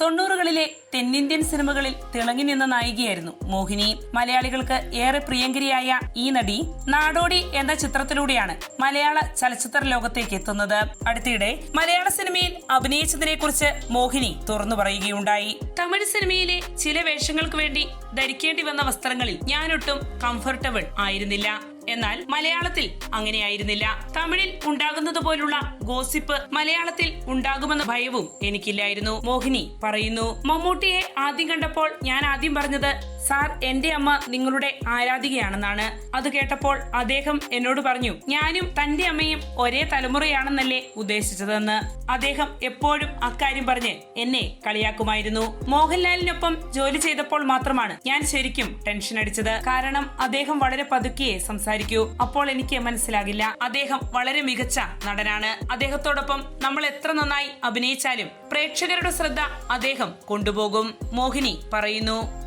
തൊണ്ണൂറുകളിലെ തെന്നിന്ത്യൻ സിനിമകളിൽ തിളങ്ങി നിന്ന നായികയായിരുന്നു മോഹിനി. മലയാളികൾക്ക് ഏറെ പ്രിയങ്കരിയായ ഈ നടി നാടോടി എന്ന ചിത്രത്തിലൂടെയാണ് മലയാള ചലച്ചിത്ര ലോകത്തേക്ക് എത്തുന്നത്. അടുത്തിടെ മലയാള സിനിമയിൽ അഭിനയിച്ചതിനെ കുറിച്ച് മോഹിനി തുറന്നു പറയുകയുണ്ടായി. തമിഴ് സിനിമയിലെ ചില വേഷങ്ങൾക്ക് വേണ്ടി ധരിക്കേണ്ടി വന്ന വസ്ത്രങ്ങളിൽ ഞാനൊട്ടും കംഫർട്ടബിൾ ആയിരുന്നില്ല. എന്നാൽ മലയാളത്തിൽ അങ്ങനെയായിരുന്നില്ല. തമിഴിൽ ഉണ്ടാകുന്നത് പോലുള്ള ഗോസിപ്പ് മലയാളത്തിൽ ഉണ്ടാകുമെന്ന ഭയവും എനിക്കില്ലായിരുന്നു. മോഹിനി പറയുന്നു മമ്മൂട്ടിയെ ആദ്യം കണ്ടപ്പോൾ ഞാൻ ആദ്യം പറഞ്ഞത് സാർ എന്റെ അമ്മ നിങ്ങളുടെ ആരാധികയാണെന്നാണ്. അത് കേട്ടപ്പോൾ അദ്ദേഹം എന്നോട് പറഞ്ഞു ഞാനും തന്റെ അമ്മയും ഒരേ തലമുറയാണെന്നല്ലേ ഉദ്ദേശിച്ചതെന്ന്. അദ്ദേഹം എപ്പോഴും അക്കാര്യം പറഞ്ഞ് എന്നെ കളിയാക്കുമായിരുന്നു. മോഹൻലാലിനൊപ്പം ജോലി ചെയ്തപ്പോൾ മാത്രമാണ് ഞാൻ ശരിക്കും ടെൻഷൻ അടിച്ചത്. കാരണം അദ്ദേഹം വളരെ പതുക്കിയേ സംസാരിക്കൂ. അപ്പോൾ എനിക്ക് മനസ്സിലാകില്ല. അദ്ദേഹം വളരെ മികച്ച നടനാണ്. അദ്ദേഹത്തോടൊപ്പം നമ്മൾ എത്ര നന്നായി അഭിനയിച്ചാലും പ്രേക്ഷകരുടെ ശ്രദ്ധ അദ്ദേഹം കൊണ്ടുപോകും. മോഹിനി പറയുന്നു.